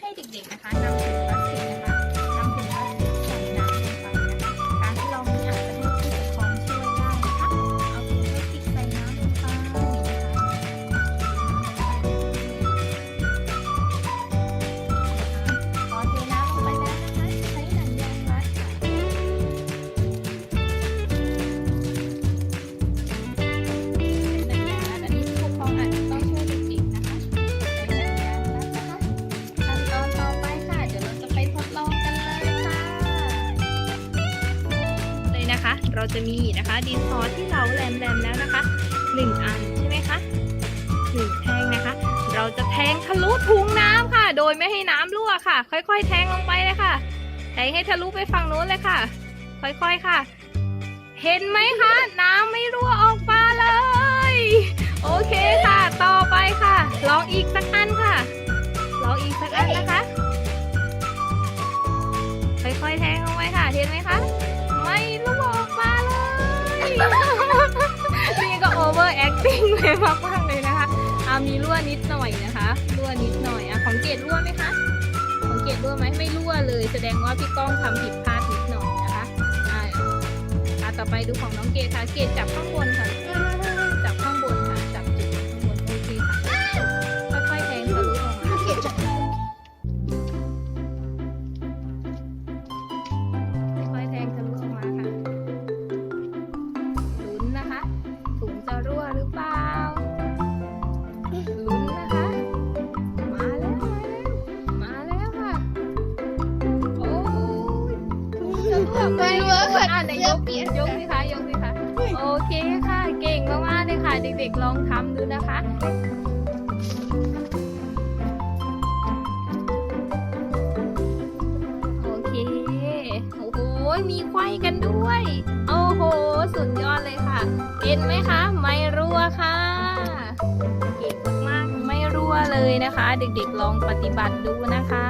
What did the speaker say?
ให้เด็กๆนะคะนำ เราจะมีนะคะดินสอที่เราแหลมๆแล้วนะคะหนึ่งอันใช่ไหมคะหนึ่งแท่งนะคะ เราจะแทงทะลุถุงน้ำค่ะ โดยไม่ให้น้ำรั่วค่ะ ค่อยๆ แทงลงไปเลยค่ะ แทงให้ทะลุไปฝั่งโน้นเลยค่ะ ค่อยๆค่ะ เห็นไหมคะ น้ำไม่รั่วออกมาเลย โอเคค่ะ ต่อไปค่ะ ลองอีกสักอันค่ะ ลองอีกสักอันนะคะ ค่อยๆ แทงลงไปค่ะ เห็นไหมคะ ไม่ลูกออกมาเลย นี่ก็โอเวอร์แอคติ้งเลยมากๆเลยนะคะอามีรั่วนิดหน่อยนะคะรั่วนิดหน่อยอะของเกดรั่วไหมคะของเกดรั่วไหมไม่รั่วเลย แสดงว่าพี่ก้องทำผิดพลาดนิดหน่อยนะคะอ่าอะต่อไปดูของน้องเกดค่ะ เกดจับข้างบนค่ะ ไหนยกยกสิคะยกสิคะโอเคค่ะ เก่งมากๆเลยค่ะ เด็กๆลองทำดูนะคะโอเคโอ้โหมีไขว้กันด้วย โอ้โห สุดยอดเลยค่ะเห็นไหมคะ ไม่รั่วค่ะเก่งมากๆไม่รั่วเลยนะคะ เด็กๆลองปฏิบัติดูนะคะ